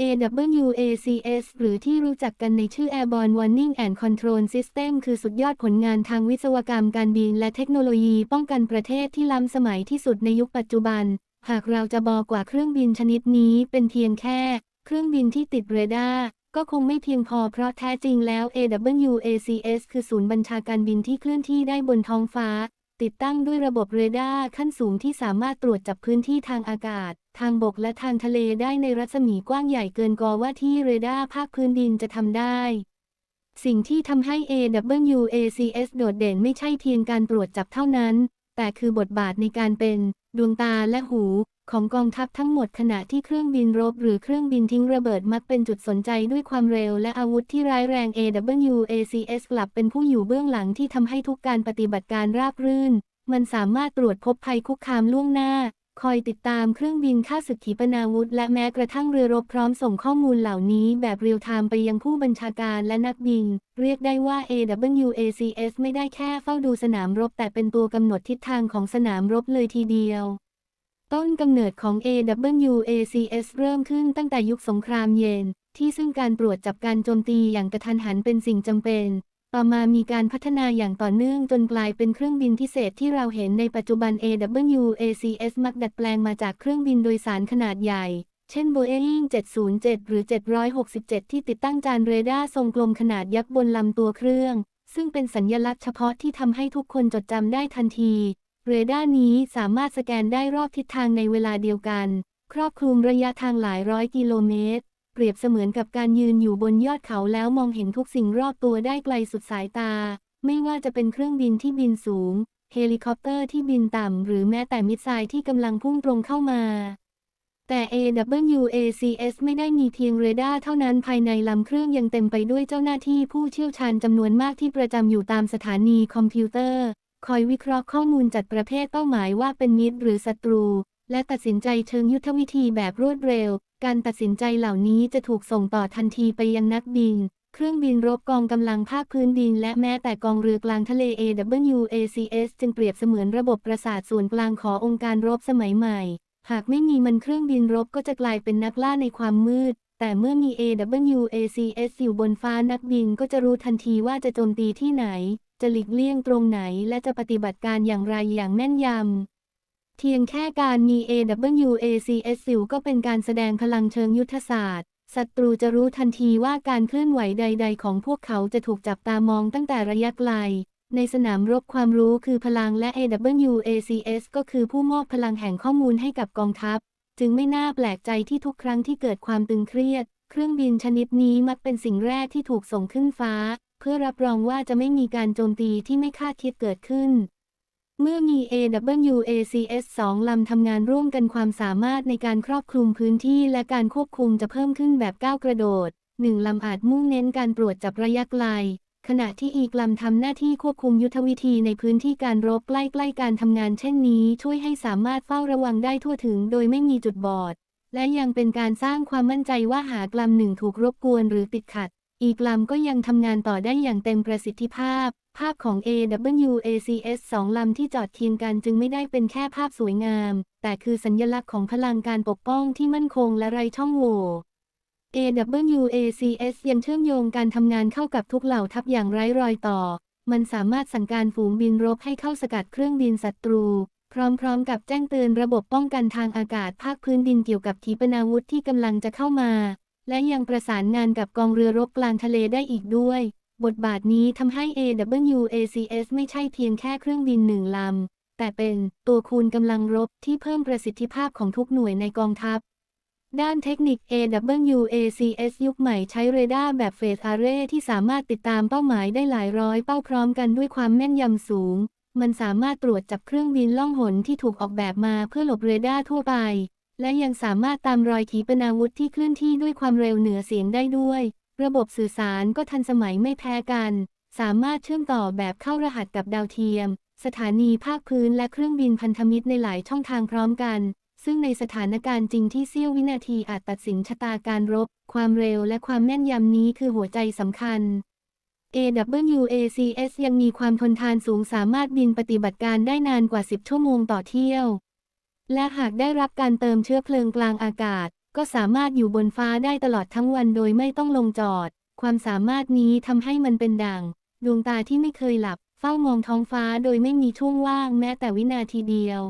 AWACS หรือที่รู้จักกันในชื่อ Airborne Warning and Control System คือสุดยอดผลงานทางวิศวกรรมการบินและเทคโนโลยีป้องกันประเทศที่ล้ำสมัยที่สุดในยุคปัจจุบัน หากเราจะบอกว่าเครื่องบินชนิดนี้เป็นเพียงแค่ เครื่องบินที่ติดเรดาร์ก็คงไม่เพียงพอเพราะแท้จริงแล้ว AWACS คือศูนย์บัญชาการบินที่เคลื่อนที่ได้บนท้องฟ้า ติดตั้งด้วยระบบเรดาร์ขั้นสูงที่สามารถตรวจจับพื้นที่ทางอากาศ ทางบกและทางทะเลได้ในรัศมีกว้างใหญ่เกินกว่าที่เรดาร์ภาคพื้นดินจะทำได้ สิ่งที่ทำให้ AWACS โดดเด่นไม่ใช่เพียงการตรวจจับเท่านั้น แต่คือบทบาทในการเป็น ดวงตาและหู ของกองทัพทั้งหมดขณะที่เครื่องบินรบหรือเครื่องบินทิ้งระเบิดมักเป็นจุดสนใจด้วยความเร็วและอาวุธที่ร้ายแรง AWACS กลับเป็นผู้อยู่เบื้องหลังที่ทำให้ทุกการปฏิบัติการราบรื่น มันสามารถตรวจพบภัยคุกคามล่วงหน้า คอยติดตามเครื่องบินฆ่าศึกขีปนาวุธ และแม้กระทั่งเรือรบพร้อมส่งข้อมูลเหล่านี้แบบเรียลไทม์ไปยังผู้บัญชาการและนักบิน เรียกได้ว่า AWACS ไม่ได้แค่เฝ้าดูสนามรบแต่เป็นตัวกำหนดทิศทางของสนามรบเลยทีเดียว ต้นกำเนิดของ AWACS เริ่มขึ้นตั้งแต่ยุคสงครามเย็น ที่ซึ่งการตรวจจับการโจมตีอย่างกระทันหันเป็นสิ่งจำเป็น ต่อมามีการพัฒนาอย่างต่อเนื่องจนกลายเป็นเครื่องบินพิเศษที่เราเห็นในปัจจุบัน AWACS มักดัดแปลงมาจากเครื่องบินโดยสารขนาดใหญ่ เช่น Boeing 707 หรือ 767 ที่ติดตั้งจานเรดาร์ทรงกลมขนาดยักษ์บนลำตัวเครื่อง ซึ่งเป็นสัญญลักษณ์เฉพาะที่ทำให้ทุกคนจดจำได้ทันที เรดาร์นี้สามารถสแกนได้รอบทิศทางในเวลาเดียวกัน ครอบคลุมระยะทางหลายร้อยกิโลเมตร เปรียบเสมือนกับการยืนอยู่บนยอดเขาแล้วมองเห็นทุกสิ่งรอบตัวได้ไกลสุดสายตา ไม่ว่าจะเป็นเครื่องบินที่บินสูง เฮลิคอปเตอร์ที่บินต่ำ หรือแม้แต่มิสไซล์ที่กำลังพุ่งตรงเข้ามาแต่ AWACS ไม่ได้มีเพียงเรดาร์เท่านั้นภายในลำเครื่องยังเต็มไปด้วยเจ้าหน้าที่ผู้เชี่ยวชาญจำนวนมากที่ประจำอยู่ตามสถานีคอมพิวเตอร์ คอยวิเคราะห์ข้อมูลจัดประเภทเป้าหมายว่าเป็นมิตรหรือศัตรู และตัดสินใจเชิงยุทธวิธีแบบรวดเร็ว การตัดสินใจเหล่านี้จะถูกส่งต่อทันทีไปยังนักบิน เครื่องบินรบกองกำลังภาคพื้นดิน และแม้แต่กองเรือกลางทะเล AWACS จึงเปรียบเสมือนระบบประสาทส่วนกลางขององค์การรบสมัยใหม่ หากไม่มีมันเครื่องบินรบก็จะกลายเป็นนักล่าในความมืดแต่เมื่อมี AWACS อยู่บนฟ้านักบินก็จะรู้ทันทีว่าจะโจมตีที่ไหน จะหลีกเลี่ยงตรงไหนและจะปฏิบัติการอย่างไรอย่างแม่นยำเพียงแค่การมี AWACS อยู่ก็เป็นการแสดงพลังเชิงยุทธศาสตร์ ศัตรูจะรู้ทันทีว่าการเคลื่อนไหวใด ๆ ของพวกเขาจะถูกจับตามองตั้งแต่ระยะไกล ในสนามรบความรู้คือพลังและ AWACS ก็คือผู้มอบพลังแห่งข้อมูลให้กับกองทัพ จึงไม่น่าแปลกใจที่ทุกครั้งที่เกิดความตึงเครียด เครื่องบินชนิดนี้มักเป็นสิ่งแรกที่ถูกส่งขึ้นฟ้า พื่อรับรองว่าจะไม่มีการโจมตีที่ไม่คาดคิดเกิดขึ้น เมื่อมี AWACS 2 ลำทำงานร่วมกันความสามารถในการครอบคลุมพื้นที่และการควบคุมจะเพิ่มขึ้นแบบก้าวกระโดด 1 ลำอาจมุ่งเน้นการตรวจจับระยะไกล ขณะที่อีกลำทำหน้าที่ควบคุมยุทธวิธีในพื้นที่การรบใกล้ๆการทำงานเช่นนี้ ช่วยให้สามารถเฝ้าระวังได้ทั่วถึง โดยไม่มีจุดบอดและยังเป็นการสร้างความมั่นใจว่าหากลำหนึ่งถูกรบกวนหรือติดขัด อีกลำก็ยังทำงานต่อได้อย่างเต็มประสิทธิภาพ ภาพของ AWACS 2ลำที่จอดเคียงกันจึงไม่ได้เป็นแค่ภาพสวยงาม แต่คือสัญลักษณ์ของพลังการปกป้องที่มั่นคงและไร้ช่องโหว่ AWACS ยังเชื่อมโยงการทำงานเข้ากับทุกเหล่าทัพอย่างไร้รอยต่อ มันสามารถสั่งการฝูงบินรบให้เข้าสกัดเครื่องบินศัตรู พร้อมๆ กับแจ้งเตือนระบบป้องกันทางอากาศภาคพื้นดินเกี่ยวกับขีปนาวุธที่กำลังจะเข้ามา และยังประสานงานกับกองเรือรบกลางทะเลได้อีกด้วย บทบาทนี้ทำให้ AWACS ไม่ใช่เพียงแค่เครื่องบินหนึ่งลำ แต่เป็นตัวคูณกำลังรบที่เพิ่มประสิทธิภาพของทุกหน่วยในกองทัพ ด้านเทคนิค AWACS ยุคใหม่ใช้เรดาร์แบบเฟสอาร์เรที่สามารถติดตามเป้าหมายได้หลายร้อยเป้าพร้อมกันด้วยความแม่นยำสูง มันสามารถตรวจจับเครื่องบินล่องหนที่ถูกออกแบบมาเพื่อหลบเรดาร์ทั่วไป และยังสามารถตามรอยขีปนาวุธที่เคลื่อนที่ด้วยความเร็วเหนือเสียงได้ด้วย ระบบสื่อสารก็ทันสมัยไม่แพ้กัน สามารถเชื่อมต่อแบบเข้ารหัสกับดาวเทียม สถานีภาคพื้นและเครื่องบินพันธมิตรในหลายช่องทางพร้อมกัน ซึ่งในสถานการณ์จริงที่เสี้ยววินาทีอาจตัดสินชะตาการรบ ความเร็วและความแม่นยำนี้คือหัวใจสำคัญ AWACS ยังมีความทนทานสูงสามารถบินปฏิบัติการได้นานกว่า 10 ชั่วโมงต่อเที่ยว และหากได้รับการเติมเชื้อเพลิงกลางอากาศ ก็สามารถอยู่บนฟ้าได้ตลอดทั้งวันโดยไม่ต้องลงจอด ความสามารถนี้ทำให้มันเป็นดัง ดวงตาที่ไม่เคยหลับ เฝ้ามองท้องฟ้าโดยไม่มีช่วงว่างแม้แต่วินาทีเดียว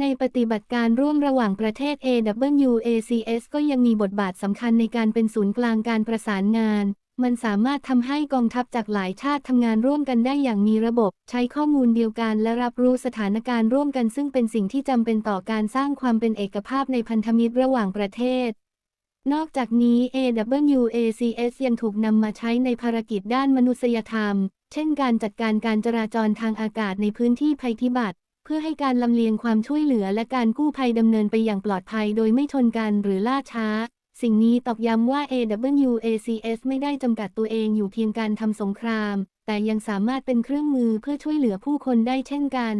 ในปฏิบัติการร่วมระหว่างประเทศ AWACS ก็ยังมีบทบาทสำคัญในการเป็นศูนย์กลางการประสานงาน มันสามารถทำให้กองทัพจากหลายชาติทำงานร่วมกันได้อย่างมีระบบ ใช้ข้อมูลเดียวกันและรับรู้สถานการณ์ร่วมกันซึ่งเป็นสิ่งที่จำเป็นต่อการสร้างความเป็นเอกภาพในพันธมิตรระหว่างประเทศ นอกจากนี้ AWACS ยังถูกนำมาใช้ในภารกิจด้านมนุษยธรรม เช่นการจัดการการจราจรทางอากาศในพื้นที่ภัยพิบัติ เพื่อให้การลำเลียงความช่วยเหลือและการกู้ภัยดำเนินไปอย่างปลอดภัยโดยไม่ชนกันหรือล่าช้า สิ่งนี้ตอกย้ำว่า AWACS ไม่ได้จำกัดตัวเองอยู่เพียงการทำสงคราม แต่ยังสามารถเป็นเครื่องมือเพื่อช่วยเหลือผู้คนได้เช่นกัน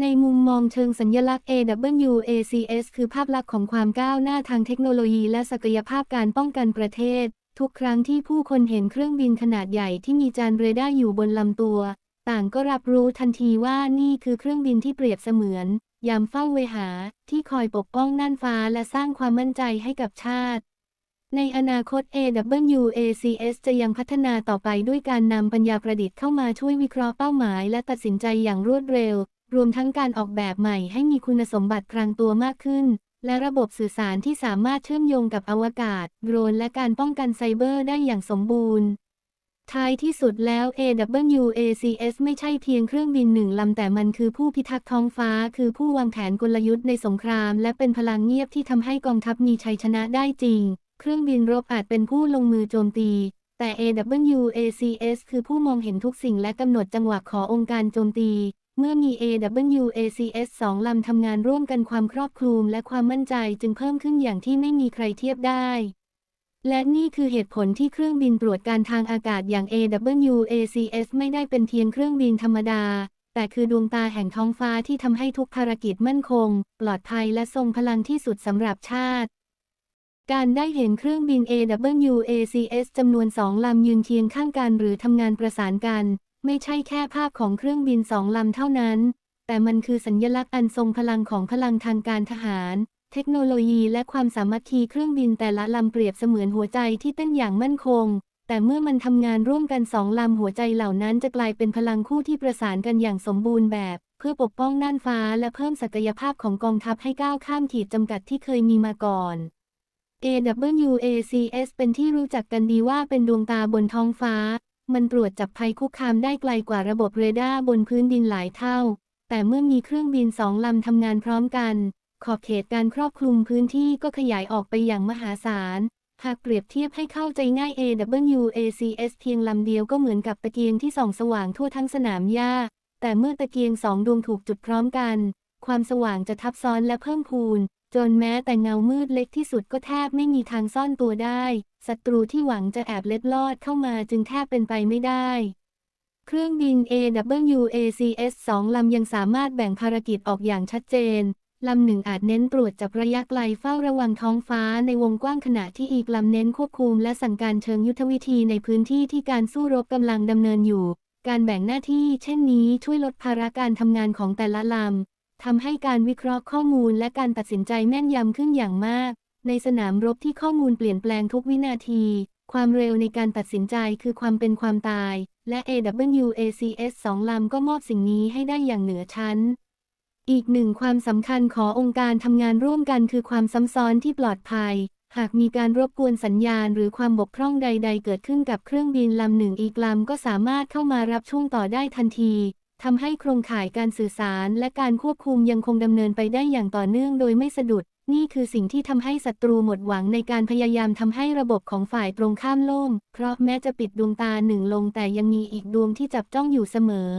ในมุมมองเชิงสัญลักษณ์ AWACS คือภาพลักษณ์ของความก้าวหน้าทางเทคโนโลยีและศักยภาพการป้องกันประเทศ ทุกครั้งที่ผู้คนเห็นเครื่องบินขนาดใหญ่ที่มีจานเรดาร์อยู่บนลำตัว ต่างก็รับรู้ทันทีว่านี่คือเครื่องบินที่เปรียบเสมือน ยามเฝ้าเวหาที่คอยปกป้องน่านฟ้าและสร้างความมั่นใจให้กับชาติ ในอนาคต AWACS จะยังพัฒนาต่อไปด้วยการนำปัญญาประดิษฐ์เข้ามาช่วยวิเคราะห์เป้าหมาย และตัดสินใจอย่างรวดเร็ว รวมทั้งการออกแบบใหม่ให้มีคุณสมบัติพรางตัวมากขึ้น และระบบสื่อสารที่สามารถเชื่อมโยงกับอวกาศ โดรน และการป้องกันไซเบอร์ได้อย่างสมบูรณ์ ท้ายที่สุดแล้ว AWACS ไม่ใช่เพียงเครื่องบินหนึ่งลำแต่มันคือผู้พิทักษ์ท้องฟ้า คือผู้วางแผนกลยุทธ์ในสงคราม และเป็นพลังเงียบที่ทำให้กองทัพมีชัยชนะได้จริง เครื่องบินรบอาจเป็นผู้ลงมือโจมตี แต่ AWACS คือผู้มองเห็นทุกสิ่งและกำหนดจังหวะขอองค์การโจมตี เมื่อมี AWACS สองลำทำงานร่วมกันความครอบคลุมและความมั่นใจจึงเพิ่มขึ้นอย่างที่ไม่มีใครเทียบได้ และนี่คือเหตุผลที่เครื่องบินตรวจการทางอากาศอย่าง AWACS ไม่ได้เป็นเพียงเครื่องบินธรรมดา แต่คือดวงตาแห่งท้องฟ้าที่ทำให้ทุกภารกิจมั่นคง ปลอดภัยและทรงพลังที่สุดสำหรับชาติ การได้เห็นเครื่องบิน AWACS จำนวนสองลำยืนเคียงข้างกันหรือทำงานประสานกัน ไม่ใช่แค่ภาพของเครื่องบินสองลำเท่านั้น แต่มันคือสัญญลักษณ์อันทรงพลังของพลังทางการทหาร เทคโนโลยีและความสามัคคีเครื่องบินแต่ละลำเปรียบเสมือนหัวใจที่เต้นอย่างมั่นคง แต่เมื่อมันทำงานร่วมกันสองลำหัวใจเหล่านั้นจะกลายเป็นพลังคู่ที่ประสานกันอย่างสมบูรณ์แบบ เพื่อปกป้องน่านฟ้าและเพิ่มศักยภาพของกองทัพให้ก้าวข้ามขีดจำกัดที่เคยมีมาก่อน AWACS เป็นที่รู้จักกันดีว่าเป็นดวงตาบนท้องฟ้า มันตรวจจับภัยคุกคามได้ไกลกว่าระบบเรดาร์บนพื้นดินหลายเท่า แต่เมื่อมีเครื่องบินสองลำทำงานพร้อมกัน ขอบเขตการครอบคลุมพื้นที่ก็ขยายออกไปอย่างมหาศาล หากเปรียบเทียบให้เข้าใจง่าย AWACS เพียงลำเดียวก็เหมือนกับตะเกียงที่ส่องสว่างทั่วทั้งสนามหญ้า แต่เมื่อตะเกียงสองดวงถูกจุดพร้อมกัน ความสว่างจะทับซ้อนและเพิ่มพูน จนแม้แต่เงามืดเล็กที่สุดก็แทบไม่มีทางซ่อนตัวได้ ศัตรูที่หวังจะแอบเล็ดลอดเข้ามาจึงแทบเป็นไปไม่ได้เครื่องบิน AWACS 2 ลำยังสามารถแบ่งภารกิจออกอย่างชัดเจน ลำหนึ่งอาจเน้นตรวจจับระยะไกลเฝ้าระวังท้องฟ้าในวงกว้างขณะที่อีกลำเน้นควบคุมและสั่งการเชิงยุทธวิธีในพื้นที่ที่การสู้รบกำลังดำเนินอยู่ การแบ่งหน้าที่เช่นนี้ช่วยลดภาระการทำงานของแต่ละลำทำให้การวิเคราะห์ข้อมูลและการตัดสินใจแม่นยำขึ้นอย่างมาก ในสนามรบที่ข้อมูลเปลี่ยนแปลงทุกวินาที ความเร็วในการตัดสินใจคือความเป็นความตาย และ AWACS 2ลำก็มอบสิ่งนี้ให้ได้อย่างเหนือชั้น อีกหนึ่งความสำคัญขององค์การทำงานร่วมกันคือความซ้ำซ้อนที่ปลอดภัย หากมีการรบกวนสัญญาณหรือความบกพร่องใด ๆ เกิดขึ้นกับเครื่องบินลำหนึ่งอีกลำก็สามารถเข้ามารับช่วงต่อได้ทันทีทำให้โครงข่ายการสื่อสารและการควบคุมยังคงดำเนินไปได้อย่างต่อเนื่องโดยไม่สะดุด นี่คือสิ่งที่ทำให้ศัตรูหมดหวังในการพยายามทำให้ระบบของฝ่ายตรงข้ามล่ม เพราะแม้จะปิดดวงตาหนึ่งลงแต่ยังมีอีกดวงที่จับจ้องอยู่เสมอ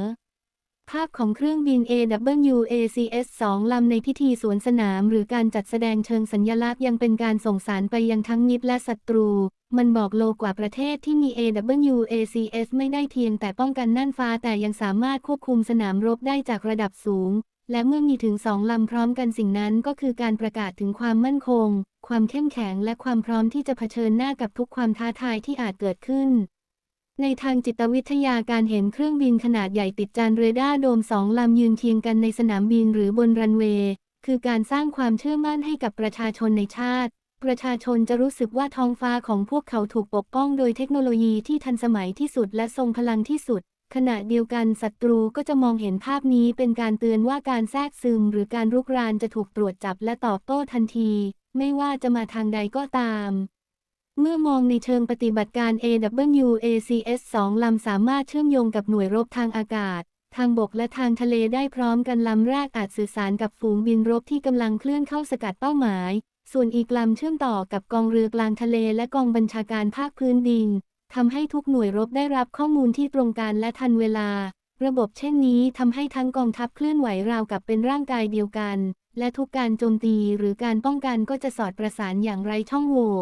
ภาพของเครื่องบิน AWACS 2 ลำในพิธีสวนสนาม หรือการจัดแสดงเชิงสัญลักษณ์ยังเป็นการส่งสารไปยังทั้งมิตรและศัตรู มันบอกโลกว่าประเทศที่มี AWACS ไม่ได้เพียงแต่ป้องกันน่านฟ้าแต่ยังสามารถควบคุมสนามรบได้จากระดับสูง และเมื่อมีถึงสองลำพร้อมกันสิ่งนั้นก็คือการประกาศถึงความมั่นคง ความเข้มแข็งและความพร้อมที่จะเผชิญหน้ากับทุกความท้าทายที่อาจเกิดขึ้น ในทางจิตวิทยาการเห็นเครื่องบินขนาดใหญ่ติดจานเรดาร์โดมสองลำยืนเคียงกันในสนามบินหรือบนรันเวย์ คือการสร้างความเชื่อมั่นให้กับประชาชนในชาติ ประชาชนจะรู้สึกว่าท้องฟ้าของพวกเขาถูกปกป้องโดยเทคโนโลยีที่ทันสมัยที่สุดและทรงพลังที่สุด ขณะเดียวกันศัตรูก็จะมองเห็นภาพนี้เป็นการเตือนว่าการแทรกซึม หรือการรุกรานจะถูกตรวจจับและตอบโต้ทันที ไม่ว่าจะมาทางใดก็ตาม เมื่อมองในเชิงปฏิบัติการ AWACS 2 ลำสามารถเชื่อมโยงกับหน่วยรบทางอากาศ ทางบกและทางทะเลได้พร้อมกันลำแรกอาจสื่อสารกับฝูงบินรบที่กำลังเคลื่อนเข้าสกัดเป้าหมาย ส่วนอีกลำเชื่อมต่อกับกองเรือกลางทะเลและกองบัญชาการภาคพื้นดินทำให้ทุกหน่วยรบได้รับข้อมูลที่ตรงกันและทันเวลา ระบบเช่นนี้ทำให้ทั้งกองทัพเคลื่อนไหวราวกับเป็นร่างกายเดียวกัน และทุกการโจมตีหรือการป้องกันก็จะสอดประสานอย่างไร้ช่องโหว่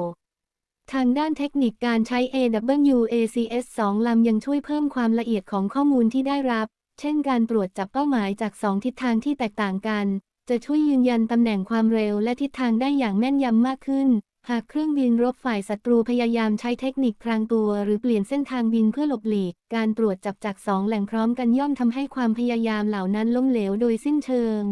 ทางด้านเทคนิคการใช้ AWACS 2 ลำยังช่วยเพิ่มความละเอียดของข้อมูลที่ได้รับ เช่นการตรวจจับเป้าหมายจาก 2 ทิศทางที่แตกต่างกัน จะช่วยยืนยันตำแหน่งความเร็วและทิศทางได้อย่างแม่นยำมากขึ้น หากเครื่องบินรบฝ่ายศัตรูพยายามใช้เทคนิคพรางตัว หรือเปลี่ยนเส้นทางบินเพื่อหลบหลีก การตรวจจับจากสองแหล่งพร้อมกันย่อมทำให้ความพยายามเหล่านั้นล้มเหลวโดยสิ้นเชิง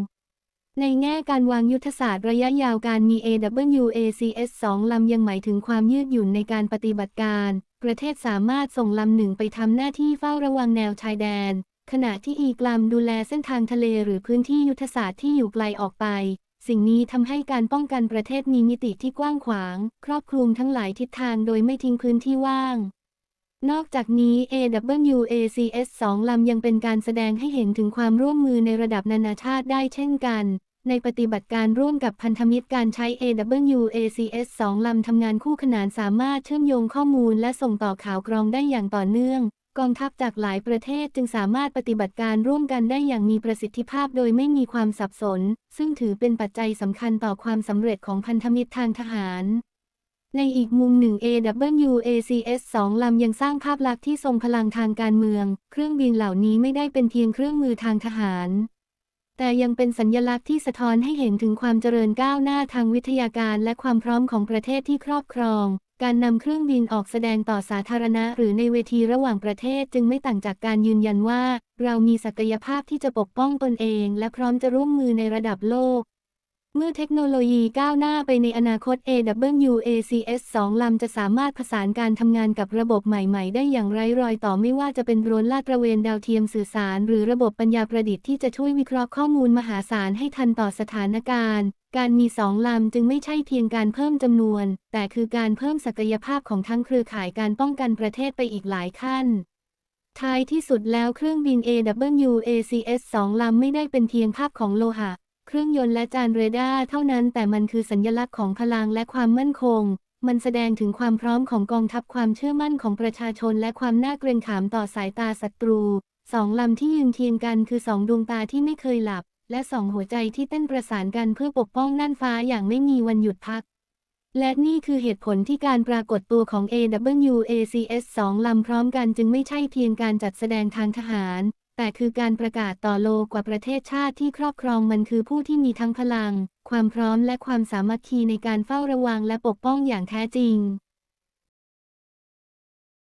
ในแง่การวางยุทธศาสตร์ระยะยาวการมี AWACS 2 ลำยังหมายถึงความยืดหยุ่นในการปฏิบัติการ ประเทศสามารถส่งลำหนึ่งไปทำหน้าที่เฝ้าระวังแนวชายแดน ขณะที่อีกลำดูแลเส้นทางทะเลหรือพื้นที่ยุทธศาสตร์ที่อยู่ไกลออกไป สิ่งนี้ทำให้การป้องกันประเทศมีมิติที่กว้างขวาง ครอบคลุมทั้งหลายทิศทางโดยไม่ทิ้งพื้นที่ว่าง นอกจากนี้ AWACS 2 ลำยังเป็นการแสดงให้เห็นถึงความร่วมมือในระดับนานาชาติได้เช่นกัน ในปฏิบัติการร่วมกับพันธมิตรการใช้ AWACS 2 ลำทำงานคู่ขนานสามารถเชื่อมโยงข้อมูลและส่งต่อข่าวกรองได้อย่างต่อเนื่อง กองทัพจากหลายประเทศจึงสามารถปฏิบัติการร่วมกันได้อย่างมีประสิทธิภาพโดยไม่มีความสับสน ซึ่งถือเป็นปัจจัยสำคัญต่อความสำเร็จของพันธมิตรทางทหาร ในอีกมุมหนึ่ง AWACS 2 ลำยังสร้างภาพลักษณ์ที่ทรงพลังทางการเมือง เครื่องบินเหล่านี้ไม่ได้เป็นเพียงเครื่องมือทางทหาร แต่ยังเป็นสัญลักษณ์ที่สะท้อนให้เห็นถึงความเจริญก้าวหน้าทางวิทยาการและความพร้อมของประเทศที่ครอบครอง การนำเครื่องบินออกแสดงต่อสาธารณะ หรือในเวทีระหว่างประเทศจึงไม่ต่างจากการยืนยันว่า เรามีศักยภาพที่จะปกป้องตนเอง และพร้อมจะร่วมมือในระดับโลก เมื่อเทคโนโลยีก้าวหน้าไปในอนาคต AWACS 2 ลำจะสามารถผสานการทำงานกับระบบใหม่ๆ ได้อย่างไร้รอยต่อไม่ว่าจะเป็นโดรนลาดตระเวนดาวเทียมสื่อสาร หรือระบบปัญญาประดิษฐ์ที่จะช่วยวิเคราะห์ข้อมูลมหาศาลให้ทันต่อสถานการณ์ การมีสองลำจึงไม่ใช่เพียงการเพิ่มจำนวน แต่คือการเพิ่มศักยภาพของทั้งเครือข่ายการป้องกันประเทศไปอีกหลายขั้นท้ายที่สุดแล้วเครื่องบิน AWACS 2 ลำไม่ได้เป็นเพียงภาพของโลหะ เครื่องยนต์และจานเรดาร์เท่านั้น แต่มันคือสัญลักษณ์ของพลังและความมั่นคง มันแสดงถึงความพร้อมของกองทัพความเชื่อมั่นของประชาชน และความน่าเกรงขามต่อสายตาศัตรู สองลำที่ยืนเคียงกันคือสองดวงตาที่ไม่เคยหลับ และสองหัวใจที่เต้นประสานกันเพื่อปกป้องน่านฟ้าอย่างไม่มีวันหยุดพักและนี่คือเหตุผลที่การปรากฏตัวของ AWACS 2 ลำพร้อมกันจึงไม่ใช่เพียงการจัดแสดงทางทหาร แต่คือการประกาศต่อโลกกว่าประเทศชาติที่ครอบครองมันคือผู้ที่มีทั้งพลัง ความพร้อมและความสามัคคีในการเฝ้าระวังและปกป้องอย่างแท้จริง